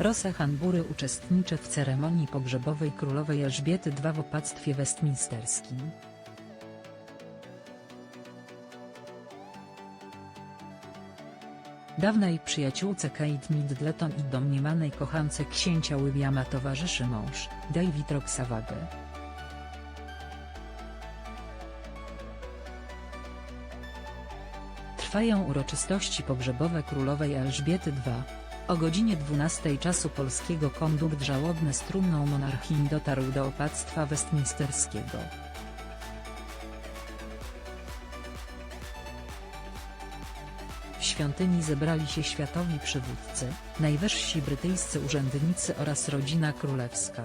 Rosa Hanbury uczestniczy w ceremonii pogrzebowej królowej Elżbiety II w opactwie westminsterskim. Dawnej przyjaciółce Kate Middleton i domniemanej kochance księcia Williama towarzyszy mąż, David Roxavage. Trwają uroczystości pogrzebowe królowej Elżbiety II. O godzinie 12 czasu polskiego kondukt żałobny z trumną monarchii dotarł do opactwa westminsterskiego. W świątyni zebrali się światowi przywódcy, najwyżsi brytyjscy urzędnicy oraz rodzina królewska.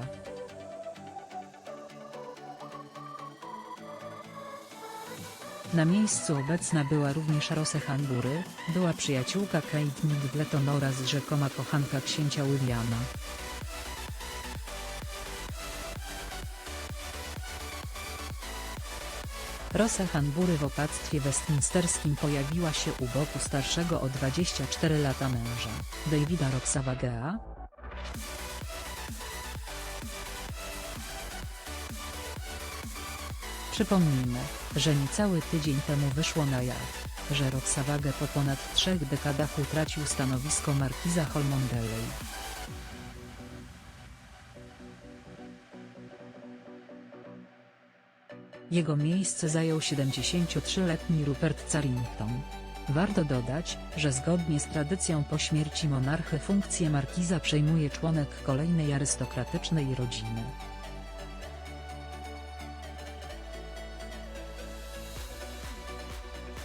Na miejscu obecna była również Rose Hanbury, była przyjaciółka Kate Middleton oraz rzekoma kochanka księcia Williama. Rosa Hanbury w opactwie westminsterskim pojawiła się u boku starszego o 24 lata męża, Davida Roxavagea. Przypomnijmy, że niecały tydzień temu wyszło na jaw, że Roxavage po ponad trzech dekadach utracił stanowisko markiza Holmondeley. Jego miejsce zajął 73-letni Rupert Carrington. Warto dodać, że zgodnie z tradycją po śmierci monarchy funkcję markiza przejmuje członek kolejnej arystokratycznej rodziny.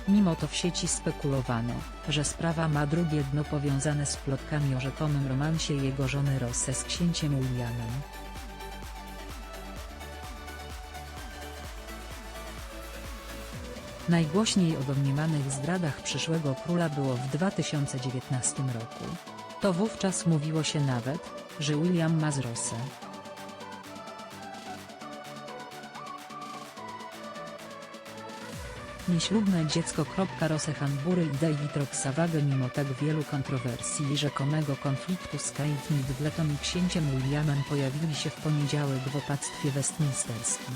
Mimo to w sieci spekulowano, że sprawa ma drugie dno powiązane z plotkami o rzekomym romansie jego żony Rosse z księciem Williamem. Najgłośniej o domniemanych zdradach przyszłego króla było w 2019 roku. To wówczas mówiło się nawet, że William ma z Rosse. Nieślubne dziecko. Rose Hanbury i David Roxavage mimo tak wielu kontrowersji i rzekomego konfliktu z Kate Middleton i księciem Williamem pojawili się w poniedziałek w opactwie westminsterskim.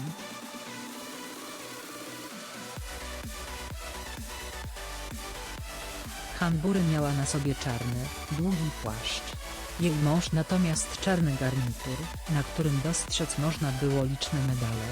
Hanbury miała na sobie czarny, długi płaszcz. Jej mąż natomiast czarny garnitur, na którym dostrzec można było liczne medale.